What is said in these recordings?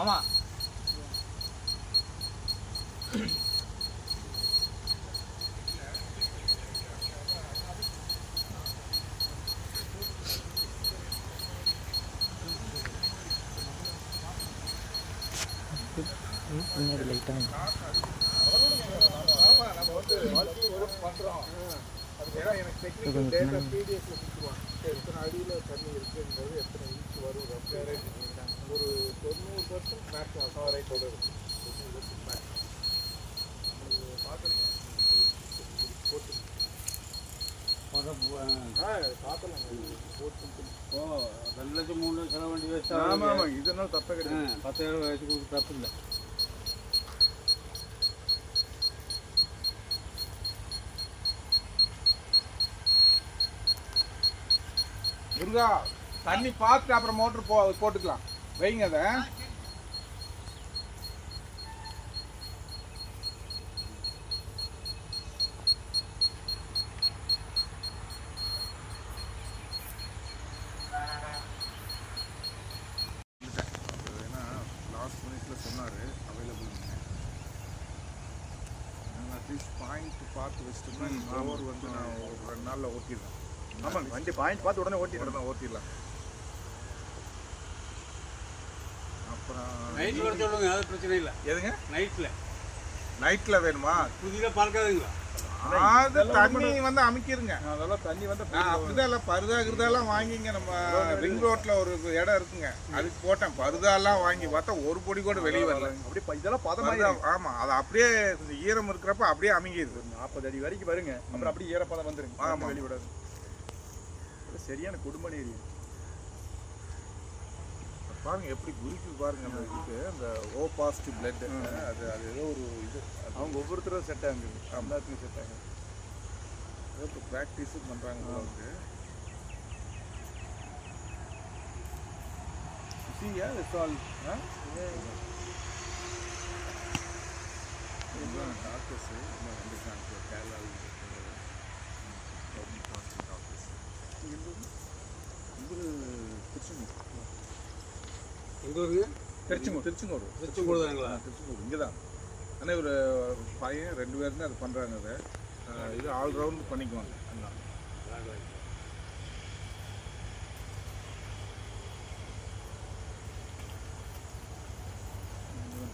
மாமா. பின்னாடி லைட்டாக ஏன்னா எனக்கு கொஞ்சம் எத்தனை அடியில் தண்ணி இருக்குன்றது எத்தனை இன்ச்சு வரும் அப்படியே ஒரு தொண்ணூறு பர்சன்ட் மேக்ஸ் கவரேஜோட இருக்கு தொண்ணூறு பர்சன்ட் மேக்ஸ் ஆ பார்க்கலாங்க போட்டு லட்சம் மூணு லட்சம் வண்டி வேஸ்ட் ஆமா ஆமா. இதனால தப்பே கிடையாது. பத்தாயிரம் வயசு கொடுத்து தப்பு இல்லை. தண்ணி பார்த்துட்டு அப்புறம் மோட்டர் போ போட்டுக்கலாம். வைங்க அதை. பார்த்து வச்சுட்டோம்னா ஓவர் வந்து நான் ஒரு ரெண்டு நாளில் ஓட்டிடுவேன் ஆமாங்க வண்டி பாயிண்ட் பார்த்து உடனே ஓட்டிடுறோம் உடனே ஓட்டிடலாம் அப்புறம் நைட்டில் வர சொல்லுங்க அது பிரச்சனை இல்லை. எதுங்க? நைட்டில் நைட்டில் வேணுமா? புதிதாக பார்க்காதுங்களா அது தண்ணி வந்து அமைக்கிருங்க. அதெல்லாம் தண்ணி வந்து அப்படிதான் இல்லை பருதா கிருதாலாம் வாங்கிங்க. நம்ம ரிங் ரோட்ல ஒரு இடம் இருக்குங்க. அதுக்கு போட்டேன். பருதாலாம் வாங்கி பார்த்தா ஒரு பொடி கூட வெளியே வரல. அப்படியே ப- இதெல்லாம் பதமா ஆமா. அது அப்படியே கொஞ்சம் ஈரம் இருக்கிறப்ப அப்படியே அமைங்கிடுது நாற்பது அடி வரைக்கும் வருங்க. அப்புறம் அப்படியே ஈரப்பதம் வந்துருங்க. ஆமா. ஆமா வெளி விடாது. இது சரியான குடும்ப ஏரியா பாருங்க எப்படி குருக்கி பாருங்க அந்த இதுக்கு அந்த ஓ பாசிட்டிவ் பிளட் அது அது ஏதோ ஒரு இது. அவங்க ஒவ்வொருத்தரும் செட் ஆகுது. எல்லாத்துக்கும் செட் ஆகுது. ஏதோ இப்போ ப்ராக்டிஸும் பண்ணுறாங்க that's all. Huh? இதுதான் டாக்டர்ஸு கேரளாவில் கவர்மெண்ட் ஹாஸ்பிட்டல் டாக்டர்ஸ் திருச்செங்கோடு எங்கே வருங்க திருச்செங்கோடு. திருச்செங்கோடு. திருச்செங்கோடு தானுங்களா? திருச்செங்கோடு. இங்கே தான் ஆனால் ஒரு பையன் ரெண்டு பேர் தான் அது பண்ணுறாங்க அதை இது ஆல் ரவுண்ட் பண்ணிக்குவாங்க. எல்லாம்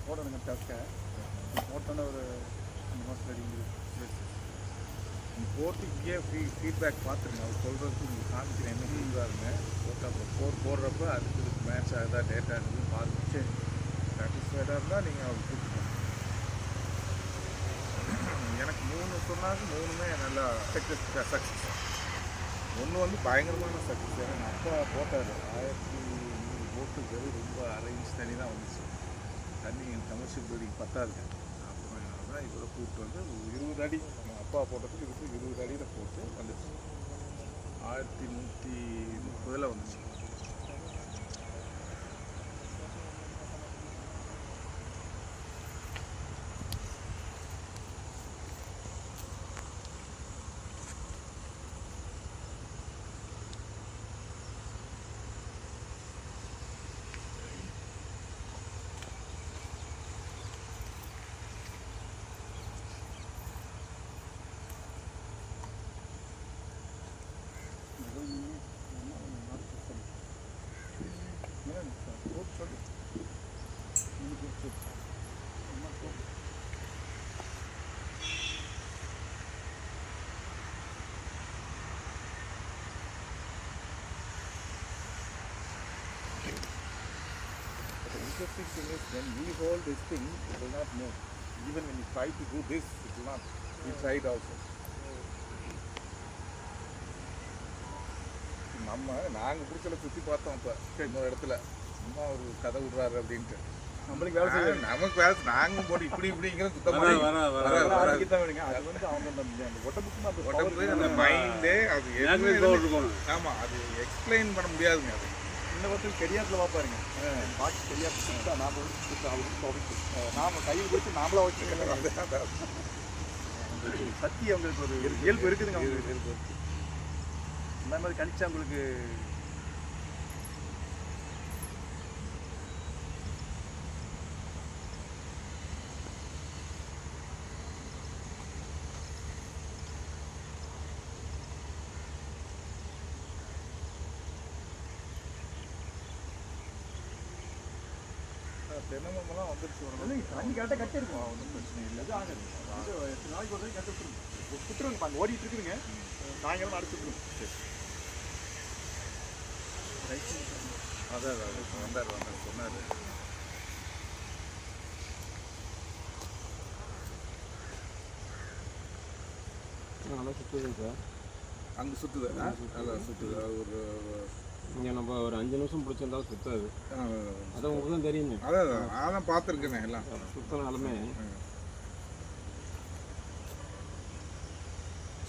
போடணுங்க டஸ்க்கை போட்டோன்னே ஒரு இங்கேயே ஃபீ ஃபீட்பேக் பார்த்துருங்க. அவர் சொல்கிறதுக்கு உங்களுக்கு காமிக்கிறேன். என்ன சொல்லுவாருங்க போட்டு அப்புறம் போர் போடுறப்ப அதுக்கு இதுக்கு மேட்ச் ஆகுதா டேட்டா இருக்குது பாருங்க சரி சாட்டிஸ்ஃபைடாக இருந்தால் நீங்கள் அவர் கூப்பிட்டு எனக்கு மூணு சொன்னாங்க மூணுமே நல்லா சக்ஸஸ் சக்ஸஸ் ஒன்று வந்து பயங்கரமான சக்ஸஸ் ஏன்னா அப்பா போட்டார் ஆயிரத்தி நூறு போட்டுகள் ரொம்ப அரை இன்ச் தண்ணி தான் வந்துச்சு. தண்ணி கமர்ஷியல் பில்டிங் பத்தாதுங்க. அப்புறம் தான் இதோட கூப்பிட்டு வந்து இருபது அடி அப்பா போட்டதுக்கு இதுக்கு இருபது அடியில் போட்டு வந்துச்சு. ஆயிரத்தி நூற்றி முப்பதில் வந்துச்சு. Interesting thing is when we hold this thing, it will not move. Even when you try to do this, it will not. We tried also. நம்ம நாங்கள் பிடிச்சல சுற்றி பார்த்தோம் இப்போ இன்னொரு இடத்துல. சும்மா ஒரு கதை விடுறாரு அப்படின்ட்டு. நம்மளுக்கு வேலை செய்ய நாங்க- நமக்கு வேலை நாங்களும் போட்டு இப்படி இப்படிங்கிற சுத்தம் அது வந்து அவங்க அந்த உடம்புக்கு அந்த உடம்புக்கு அந்த மைண்டே அது நேச்சுரல் எதுவுமே பவர் போகணும் ஆமா அது எக்ஸ்பிளைன் பண்ண முடியாதுங்க அது. சின்ன ஒருத்தர் தெரியாதுல பார்ப்பாருங்க பாக்கி தெரியாது சுத்தா நாம அவருக்கு நாம கையில் பிடிச்சி நாமளா வச்சுக்கலாம் சக்தி அவங்களுக்கு ஒரு இயல்பு இருக்குதுங்க அவங்களுக்கு. இந்த மாதிரி கணிச்சா உங்களுக்கு தென்னை மரமெல்லாம் வந்துருச்சு இல்லைங்க தண்ணி கரெக்டாக கட்டி இருக்கும் ஒன்றும் பிரச்சனை இல்லை. இது ஆகாது. இது எத்தனை நாளைக்கு ஒரு கட்டி விட்டுருங்க. விட்டுருங்க அங்கே ஓடிட்டு இருக்குதுங்க. சாயங்காலம் அடிச்சு விட்டுருங்க. அதான் அதான் அதான். வந்தார் வந்தார் சொன்னார். நல்லா சுற்றுதுங்க சார். அங்கே சுற்றுது அதான் சுற்றுது ஒரு இங்கே நம்ம ஒரு அஞ்சு நிமிஷம் பிடிச்சிருந்தாலும் சுத்தாது. அது உங்களுக்கு தான் தெரியுமே. அதான் அதான். பார்த்துருக்கேனே எல்லாம். சுத்தினாலுமே.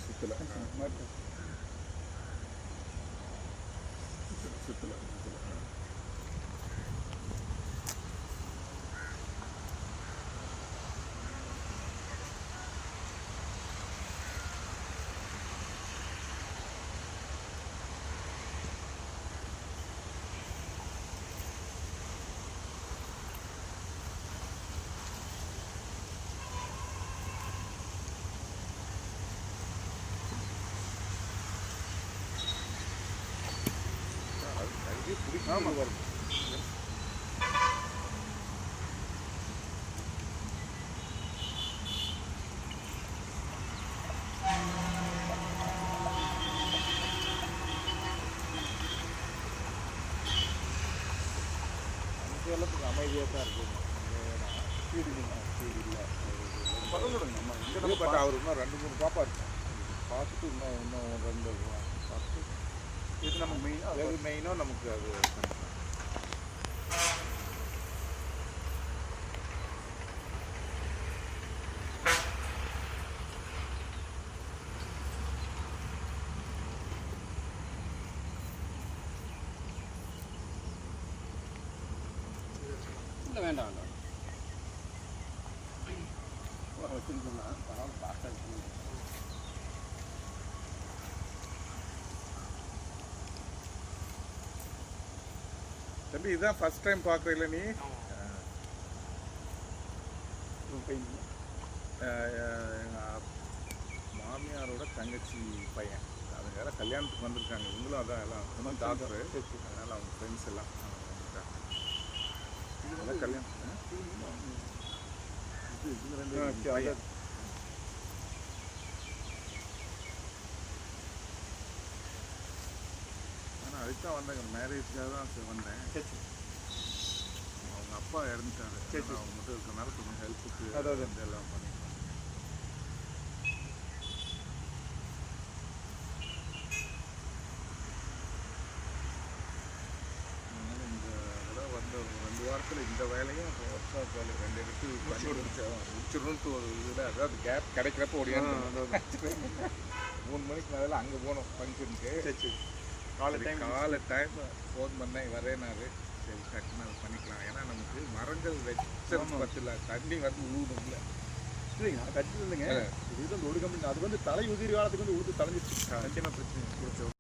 சுற்றல ஆமாம் வரும் எல்லாத்துக்கும் அமைதியாக தான் இருக்குது ஸ்பீடு இல்லை ஸ்பீடு இல்லை பரவாயில்ல நம்ம இங்கே நம்ம பட் அவர் இன்னும் ரெண்டு மூணு பாப்பா இருக்கும் பார்த்துட்டு இன்னும் இன்னும் ரெண்டு பார்த்துட்டு இது நம்ம மெயினாக எது மெயினோ நமக்கு அது இல்லை வேண்டாம் வேண்டாம் வச்சுருந்தோம்னா தம்பி இதுதான் ஃபர்ஸ்ட் டைம் பார்க்குறீங்கள நீ? மாமியாரோட தங்கச்சி பையன். அவங்க யாரும் கல்யாணத்துக்கு வந்திருக்காங்க. இவங்களும் அதான் எல்லாம் டாக்டரு அதனால் அவங்க ஃப்ரெண்ட்ஸ் எல்லாம் கல்யாணம்? இது இது ரெண்டு ஆ, சரி, பையன். ஆனால் அதுக்கு தான் வந்தாங்க. மேரேஜ்க்காக தான் சரி வந்தேன். சரி அவங்க அப்பா இறந்துட்டாரு. சரி, சரி. அவங்க மட்டும் இருக்கனால கொஞ்சம் ஹெல்ப்புக்கு. வந்து எல்லாம் ரெண்டு வாரத்தில் இந்த வேலையும் ஒர்க் ஷாப் வேலை ரெண்டு எடுத்து பண்ணி ஒரு இதில் அதாவது கேப் கிடைக்கிறப்ப ஓடியாந்து மூணு மணிக்கு மேலே அங்கே போனோம் ஃபங்க்ஷனுக்கு சரி சரி. காலை டைம் காலை டைம் ஃபோன் பண்ணேன் வரேனாரு சரி டக்குன்னு அது பண்ணிக்கலாம். ஏன்னா நமக்கு மரங்கள் வச்சு பத்தில் தண்ணி வந்து உழுவுணும்ல இல்லைங்க. கட்டி இல்லைங்க இது வந்து கம்பெனி அது வந்து தலை உதிரி காலத்துக்கு வந்து உழுது தலைஞ்சிருச்சு கண்டிப்பாக பிரச்சனை.